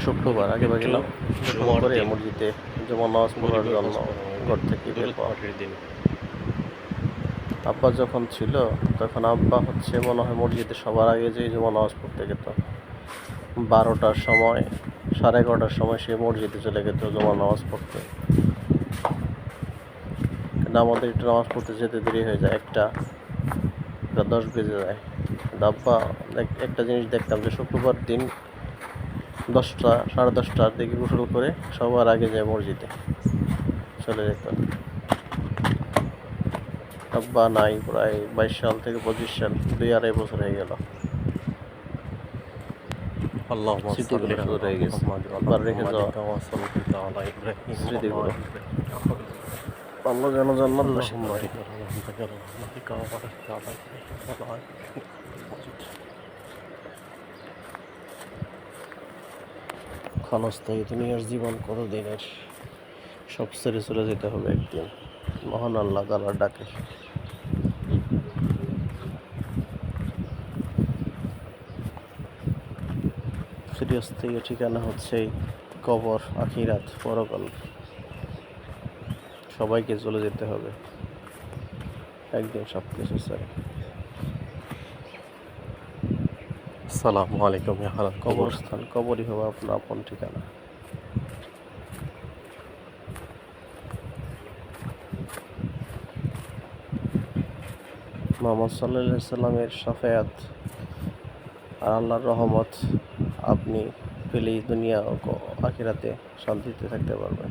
শুক্রবার আগে জুমার করে। মসজিদে যেমন নামাজ পড়ার জন্য ঘর থেকে বের হওয়া। দিন। আব্বা যখন ছিল তখন আব্বা হচ্ছে মনে হয় মসজিদে সবার আগে যে জমা নামাজ পড়তে গেত। বারোটার সময় সাড়ে এগারোটার সময় সে মসজিদে চলে যেত জমা নামাজ পড়তে। কিন্তু আমাদের একটু নামাজ পড়তে যেতে দেরি হয়ে যায় একটা দশ বেজে যায়। কিন্তু আব্বা এক- একটা জিনিস দেখতাম যে শুক্রবার দিন দশটা সাড়ে দশটার দিকে গোসল করে সবার আগে যায় মসজিদে। চলে যেত। আব্বা নাই প্রায় বাইশ সাল থেকে পঁচিশ সাল দুই আড়াই বছর হয়ে গেল। স্মৃতিগুলো রয়ে গেছে। আবার রেখে যাওয়া। স্মৃতিগুলো। আল্লাহ যেন জান্নাত নসিব করে ক্ষণস্থায়ী দুনিয়ার জীবন কত দিনের। সব ছেড়ে চলে যেতে হবে একদিন। মহান আল্লাহ তালার ডাকে। চিরস্থায়ী ঠিকানা হচ্ছে কবর, আখিরাত, পরকাল। সবাইকে চলে যেতে হবে। একদিন সব কিছু স্যার আসসালামু আলাইকুম, ইয়া কবরস্থান কবরই হবে আপনার আপন ঠিকানা। মোহাম্মদ সাল্লাহ সাল্লামের সাফায়াত আর আল্লাহর রহমত আপনি পেলেই দুনিয়া আখিরাতে শান্তিতে থাকতে পারবেন।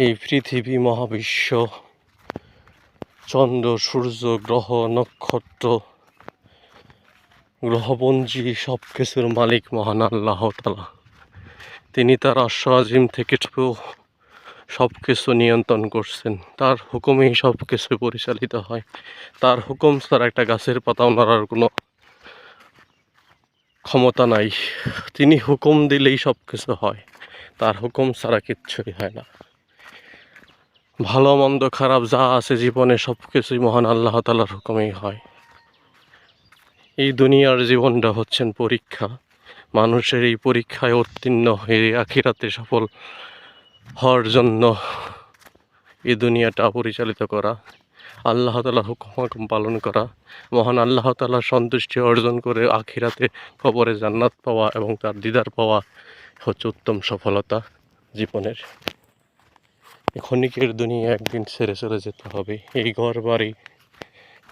এই পৃথিবী মহাবিশ্ব। চন্দ্র, সূর্য, গ্রহ, নক্ষত্র গ্রহপঞ্জি সব কিছুর মালিক মহান আল্লাহ তালা তিনি তার আশ্ব আজিম থেকে সব কিছু নিয়ন্ত্রণ করছেন। তার হুকুমেই সব কিছু পরিচালিত হয়। তার হুকুম ছাড়া একটা গাছের পাতাও নড়ার কোনো ক্ষমতা নাই। তিনি হুকুম দিলেই সব কিছু হয়। তার হুকুম ছাড়া কিচ্ছুই হয় না। ভালো, মন্দ, খারাপ যা আছে জীবনে সব কিছুই মহান আল্লাহ তালার হুকুমেই হয়। এই দুনিয়ার জীবনটা হচ্ছেন পরীক্ষা। মানুষের এই পরীক্ষায় উত্তীর্ণ হয়ে আখিরাতে সফল হওয়ার জন্য এই দুনিয়াটা পরিচালিত করা, আল্লাহ তালার হুকুম হুকুম পালন করা, মহান আল্লাহ তালার সন্তুষ্টি অর্জন করে আখিরাতে কবরে জান্নাত পাওয়া এবং তার দিদার পাওয়া হচ্ছে উত্তম সফলতা জীবনের। ক্ষণিকের দুনিয়া একদিন ছেড়ে চলে যেতে হবে। এই ঘর বাড়ি,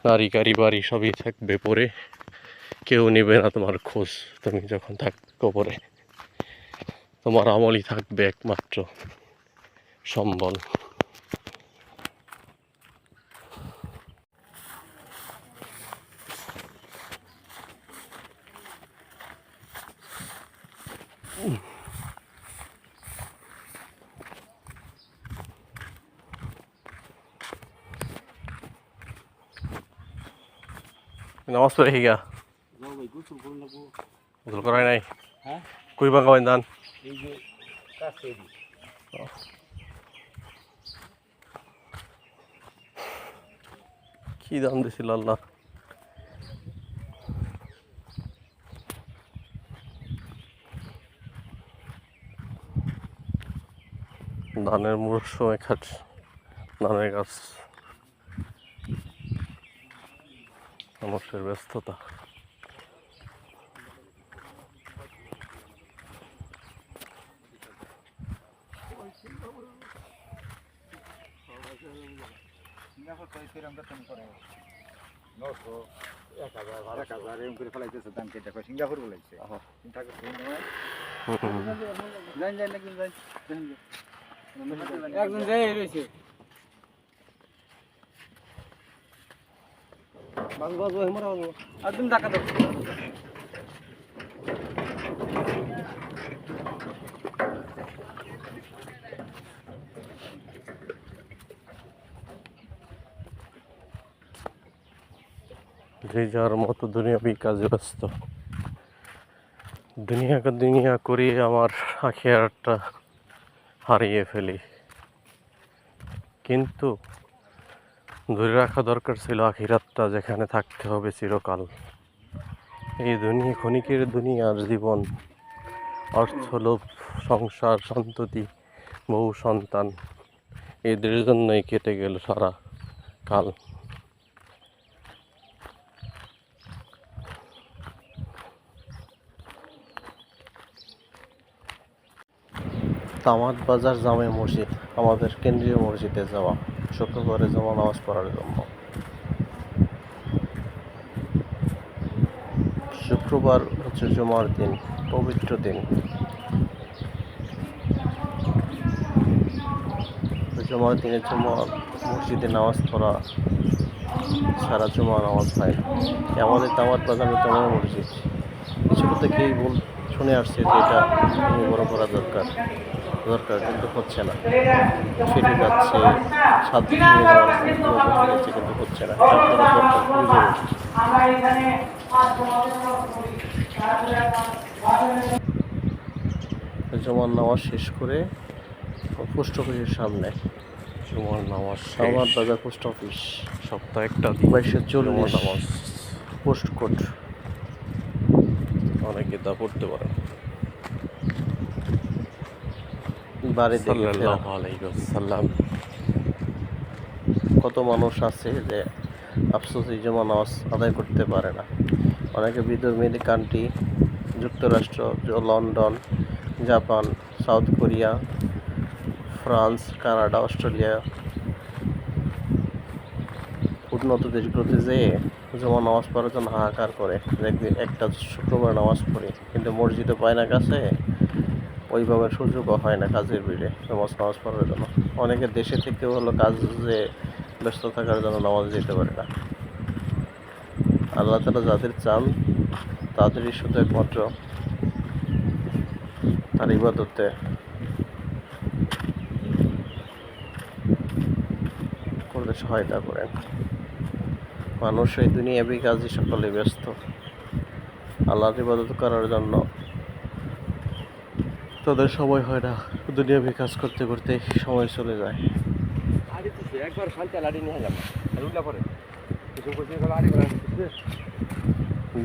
নারী গাড়ি বাড়ি সবই থাকবে পরে কেউ নেবে না তোমার খোঁজ। তুমি যখন থাকবে কবরে তোমার আমলই থাকবে একমাত্র সম্বল। নামাজ পড়ে গিয়া গোসল নাই? কই বাঙ্গা দান যে কাছে কি দাম দিছিল আল্লাহ? ধানের সময় খাট, ধানের গাছ। মানুষের ব্যস্ততা। সিঙ্গাপুর তো এরকম বেতন করে নশো এক হাজার এক হাজার এরকম করে ফেলাইতেছে দাম কেটে করে সিঙ্গাপুর বলাইছে চিন্তা করছে যাই যাই যে যার মতো দুনিয়াবি কাজে ব্যস্ত। দুনিয়াকে দুনিয়া করে আমার আখিয়ারটা হারিয়ে ফেলি। কিন্তু ধরে রাখা দরকার ছিল আখিরাতটা, যেখানে থাকতে হবে চিরকাল। এই দুনিয়া ক্ষণিকের দুনিয়ার জীবন, অর্থ, লোভ, সংসার, সন্ততি বহু সন্তান, এদের জন্যই কেটে গেল সারা কাল। তামাদ বাজার জামে মসজিদ, আমাদের কেন্দ্রীয় মসজিদে যাওয়া। শুক্রবারে জমা নামাজ পড়ার জন্য। শুক্রবার হচ্ছে জুমার দিন, পবিত্র দিন। জুমার দিনে জুমা, মসজিদে নামাজ পড়া সারা জুমা নামাজ হয়। আমাদের তামাদ বাজার জমা মসজিদ। ছোটো থেকেই বল শুনে আসছে যে এটা বড় করা দরকার। দরকার কিন্তু হচ্ছে না। ফেটে যাচ্ছে সাত কিন্তু হচ্ছে না। জমার নামাজ শেষ করে পোস্ট অফিসের সামনে। জুমার নামাজ আমার দাদা পোস্ট অফিস। সপ্তাহে একটা দিন বাইশশো চল্লিশ নামাজ। Post code. অনেকে তা পড়তে পারে বাড়ি কত মানুষ আছে যে আফসোস জমা নামাজ আদায় করতে পারে না। অনেকে বিধর্মী কান্ট্রি যুক্তরাষ্ট্র London Japan South Korea France Canada Australia. উন্নত দেশগুলোতে যেয়ে জমা নামাজ পড়ার জন্য হাহাকার করে, দেখবি একটা শুক্রবার নামাজ পড়ি, কিন্তু মসজিদে পায় না কাছে, ওইভাবে সুযোগও হয় না কাজের ভিড়ে নামাজ নামাজ পড়ার জন্য। অনেকে দেশে থেকেও হলো কাজে ব্যস্ত থাকার জন্য নামাজ যেতে পারে না। আল্লাহ তালা যাদের চান, তাদেরই শুধু একমাত্র তার ইবাদতে। করতে সহায়তা করেন। মানুষ এই দুনিয়াবি কাজে সকলে ব্যস্ত। আল্লাহর ইবাদত করার জন্য তাদের সময় হয় না। দুনিয়াবি কাজ করতে করতে সময় চলে যায়।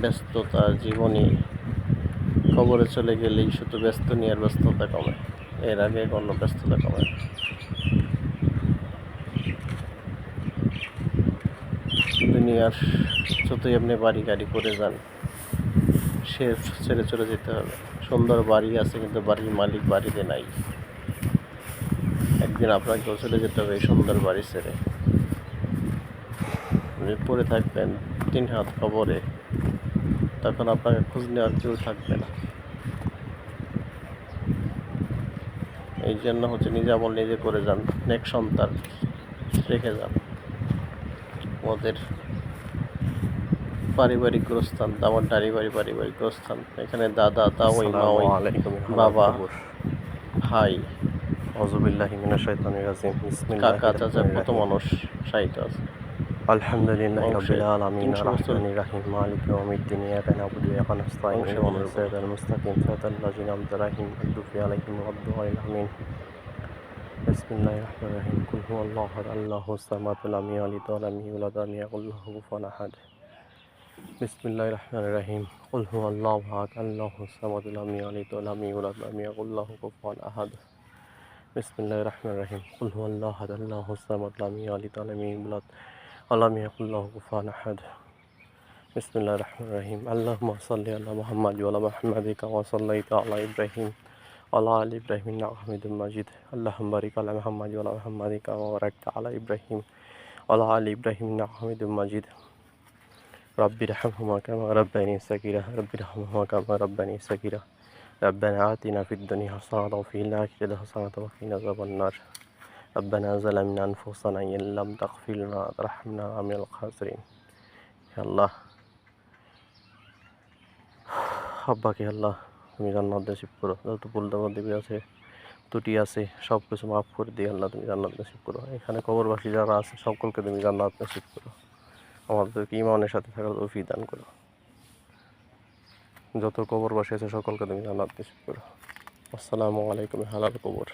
ব্যস্ততা জীবনী খবরে চলে গেলেই শুধু ব্যস্ত নিয়ে আর ব্যস্ততা কমে। এর আগে কোনো ব্যস্ততা কমে দুনিয়ার যতই আপনি বাড়ি গাড়ি করে যান, সে ছেড়ে চলে যেতে হবে। সুন্দর বাড়ি আছে কিন্তু বাড়ির মালিক বাড়িতে নাই। একদিন আপনাকেও চলে যেতে হবে এই সুন্দর বাড়ি ছেড়ে। আপনি পড়ে থাকবেন, তিন হাত খবরে তখন আপনাকে খোঁজ নেওয়ার কেউ থাকবে না। এই জন্য হচ্ছে নিজে আমল নিজে করে যান নেক্সট সন্তান রেখে যান। ওদের পারিবারিক গোরস্থান দাঁড়ি বাড়ি পারিবারিক গোরস্থান এখানে দাদা তাওই মাওই বাবা। ভাই। আউযুবিল্লাহি মিনাশ শাইতানির রাজিম। বিসমিল্লাহির কাকা চাচা কত মানুষ সাহিত্য আছে। আলহামদুলিল্লাহি। রাব্বিল আলামিন। তিনশো বছর। রাহমানির রহিম। মালিকি ইয়াউমিদ্দিন। ইয়াকা না'বুদু ওয়া ইয়াকা ইহদিনাস সিরাতাল মুস্তাকিম। সিরাতাল লাযিনা আন'আমতা আলাইহিম গায়রিল আলাইহিম ওয়াদ-দাল্লিন আমিন। বিসমিল্লাহির রহমানির রহিম। কুল হুয়াল্লাহু আহাদ। আল্লাহুস সামাদ লাম ইয়ালিদ ওয়া লাম ইউলাদ ওয়া লাম ইয়াকুল লাহু কুফুয়ান আহাদ। বিসমিল্লাহির রহমানির রহিম কুল হুয়াল্লাহু আহাদ আল্লাহুস সামাদ লাম ইয়ালিদ ওয়া লাম ইউলাদ ওয়া লাম ইয়াকুল লাহু কুফুয়ান আহাদ বিসমিল্লাহ রহমান রহিম কুল হু আল্লাহ আহাদ আল্লাহ সামাদ লাম ইয়ালিদ ওয়া লাম ইউলাদ ওয়া লাম ইয়াকুল লাহু কুফুয়ান আহাদ বিসমিল্লাহ রহমান রহিম আল্লাহুম্মা সাল্লি আলা মুহাম্মাদ ওয়া আলা মুহাম্মাদ কামা সাল্লাইতা আলা ইব্রাহিম ওয়া আলা আলি ইব্রাহিম ইন্নাকা হামিদুম মাজিদ আল্লাহুম্মা বারিক আলা মুহাম্মাদ ওয়া আলা মুহাম্মাদ কামা বারাকতা আলা ইব্রাহিম ওয়া আলা আলি ইব্রাহিম ইন্নাকা হামিদুম মাজিদ ربي ارحمهما كما ربياني صغيرا ربي ارحمهما كما ربياني صغيرا ربنا آتنا في الدنيا حسنة وفي الآخرة حسنة وقنا عذاب النار ربنا ظلمنا أنفسنا إن لم تغفر لنا وترحمنا من الخاسرين يا الله আব্বাকে আল্লাহ তুমি জান্নাত নসিব করো যত ভুল দেবী আছে ত্রুটি আছে সব কিছু মাফ করে দিয়ে আল্লাহ তুমি জান্নাত নসিব করো এখানে কবরবাসী যারা আছে সকলকে তুমি জান্নাত নসিব করো আমাদেরকে ইমানের সাথে থাকার তৌফিক দান করো। যত কবর কবরবাসী আছে সকলকে তুমি জানাতে করো। আসসালামু আলাইকুম হালাল কবর।